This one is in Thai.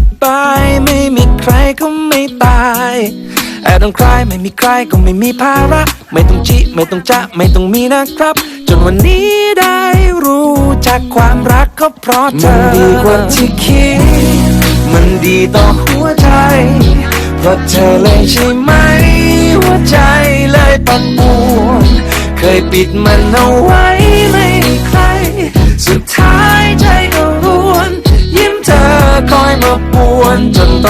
ไม่มีใครก็ไม่ตายแอบต้องใครไม่มีใครก็ไม่มีภาระ ไม่ต้องจิไม่ต้องจะไม่ต้องมีนะครับ จนวันนี้ได้รู้จักความรักก็เพราะเธอ มันดีกว่าที่คิด มันดีต่อหัวใจ เพราะเธอเลยใช่ไหม หัวใจเลยปั่นป่วนเคยปิดมันเอาไว้ไม่ให้ใคร สุดท้ายใจก็รวน ยิ้มเธอคอยมาป่วนจนต